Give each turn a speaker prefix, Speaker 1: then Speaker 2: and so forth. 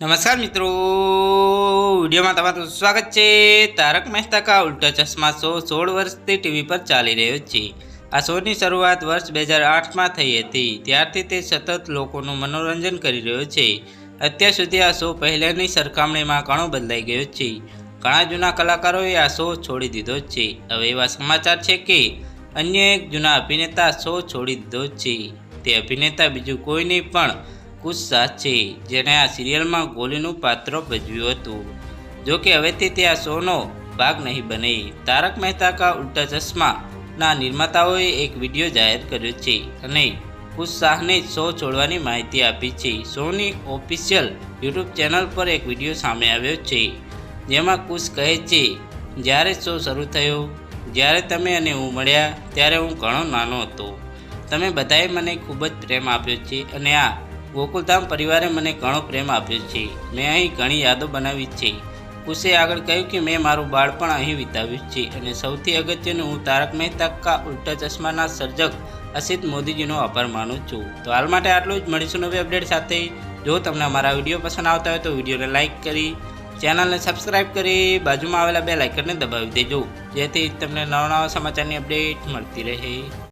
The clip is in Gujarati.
Speaker 1: નમસ્કાર મિત્રો. વિડીયોમાં તમારું સ્વાગત છે. તારક મહેતા કા ઉલ્ટા ચશ્મા શો સોળ વર્ષથી ટીવી પર ચાલી રહ્યો છે. આ શોની શરૂઆત વર્ષ બે હજાર આઠમાં થઈ હતી. ત્યારથી તે સતત લોકોનું મનોરંજન કરી રહ્યો છે. અત્યાર સુધી આ શો પહેલાંની સરખામણીમાં ઘણો બદલાઈ ગયો છે. ઘણા જૂના કલાકારોએ આ શો છોડી દીધો છે. હવે એવા સમાચાર છે કે, અન્ય એક જૂના અભિનેતા શો છોડી દીધો છે. તે અભિનેતા બીજું કોઈ નહીં પણ કુશ છે. જેણે આ સિરિયલમાં ગોલીનું પાત્ર ભજવ્યું હતું. જો કે હવેથી તે આ શોનો ભાગ નહીં બને. તારક મહેતા કા ઉલ્ટા ચશ્માના નિર્માતાઓએ એક વીડિયો જાહેર કર્યો છે અને કુશ શાહને શો છોડવાની માહિતી આપી છે. શોની ઓફિશિયલ યુટ્યુબ ચેનલ પર એક વીડિયો સામે આવ્યો છે, જેમાં કુશ કહે છે, જ્યારે શો શરૂ થયો, જ્યારે તમે અને હું મળ્યા, ત્યારે હું ઘણો નાનો હતો. તમે બધાએ મને ખૂબ જ પ્રેમ આપ્યો છે અને આ ગોકુલધામ પરિવારે મને ઘણો પ્રેમ આપ્યો છે. મેં અહીં ઘણી યાદો બનાવી છે. કુશે આગળ કહ્યું કે મેં મારું બાળપણ અહીં વિતાવ્યું છે અને સૌથી અગત્યનું હું તારક મહેતા કા ઉલ્ટા ચશ્માના સર્જક અસિત મોદીજીનો આભાર માનું છું. તો હાલ માટે આટલું જ. મળીશું નવી અપડેટ સાથે. જો તમને અમારા વીડિયો પસંદ આવતા હોય તો વિડીયોને લાઇક કરી, ચેનલને સબસ્ક્રાઇબ કરી, બાજુમાં આવેલા બે લાઇકનને દબાવી દેજો. જેથી તમને નવા નવા સમાચારની અપડેટ મળતી રહે.